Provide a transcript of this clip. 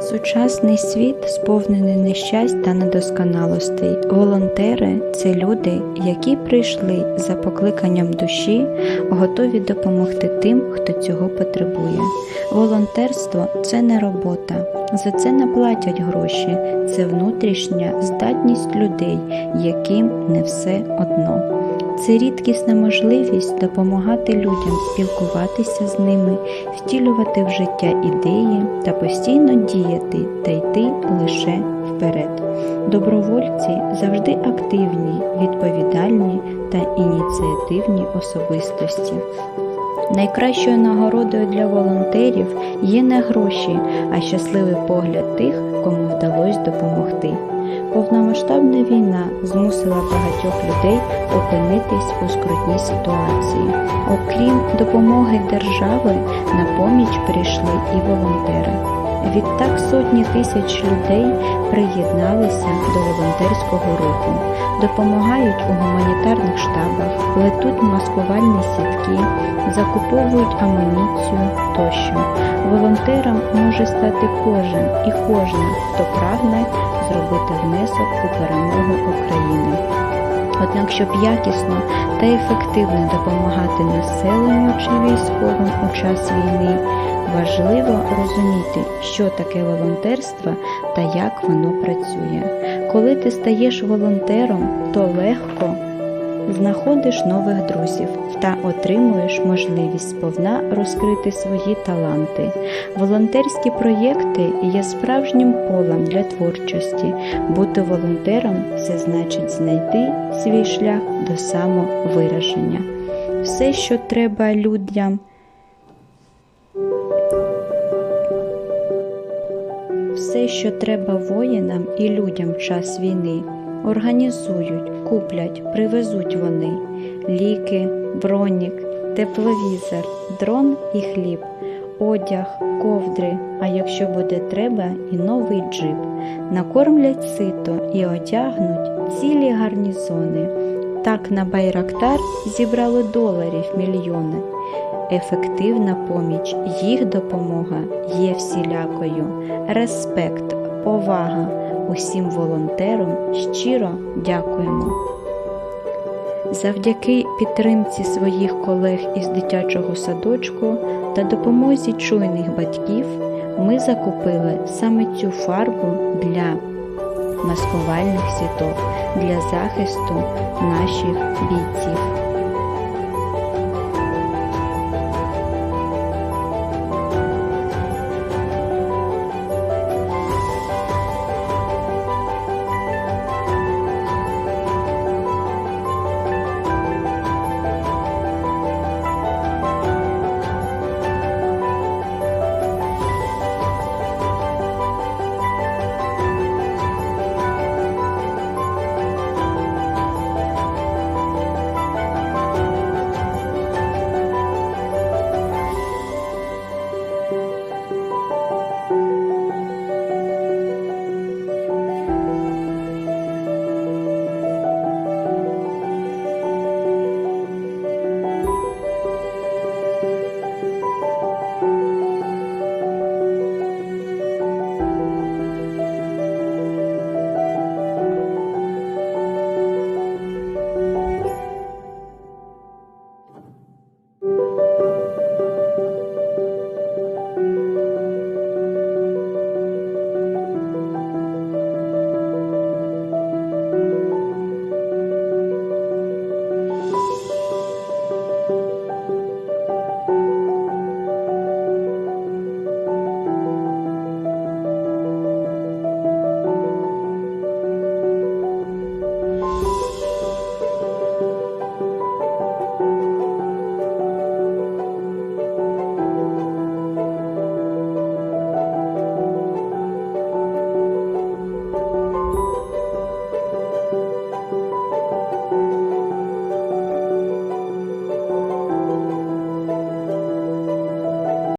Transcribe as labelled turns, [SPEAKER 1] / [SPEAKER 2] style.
[SPEAKER 1] Сучасний світ сповнений нещасть та недосконалостей. Волонтери це люди, які прийшли за покликанням душі, готові допомогти тим, хто цього потребує. Волонтерство це не робота, за це не платять гроші, це внутрішня здатність людей, яким не все одно. Це рідкісна можливість допомагати людям спілкуватися з ними, втілювати в життя ідеї та постійно діяти та йти лише вперед. Добровольці завжди активні, відповідальні та ініціативні особистості. Найкращою нагородою для волонтерів є не гроші, а щасливий погляд тих, кому вдалося допомогти. Повномасштабна війна змусила багатьох людей опинитись у скрутній ситуації. Окрім допомоги держави, на поміч прийшли і волонтери. Відтак сотні тисяч людей приєдналися до волонтерського руху, допомагають у гуманітарних штабах, плетуть маскувальні сітки, закуповують амуніцію тощо. Волонтером може стати кожен і кожна, хто прагне зробити внесок у перемогу України. Однак, щоб якісно та ефективно допомагати населенню чи військовим у час війни, важливо розуміти, що таке волонтерство та як воно працює. Коли ти стаєш волонтером, то легко знаходиш нових друзів та отримуєш можливість сповна розкрити свої таланти. Волонтерські проєкти є справжнім полем для творчості. Бути волонтером це значить знайти свій шлях до самовираження. Все, що треба людям. Все, що треба воїнам і людям в час війни, організують, куплять, привезуть вони ліки, бронік, тепловізор, дрон і хліб, одяг, ковдри, а якщо буде треба, і новий джип. Накормлять сито і одягнуть цілі гарнізони. Так на Байрактар зібрали доларів мільйони. Ефективна поміч, їх допомога є всілякою. Респект, повага усім волонтерам щиро дякуємо. Завдяки підтримці своїх колег із дитячого садочку та допомозі чуйних батьків ми закупили саме цю фарбу для маскувальних сіток для захисту наших бійців.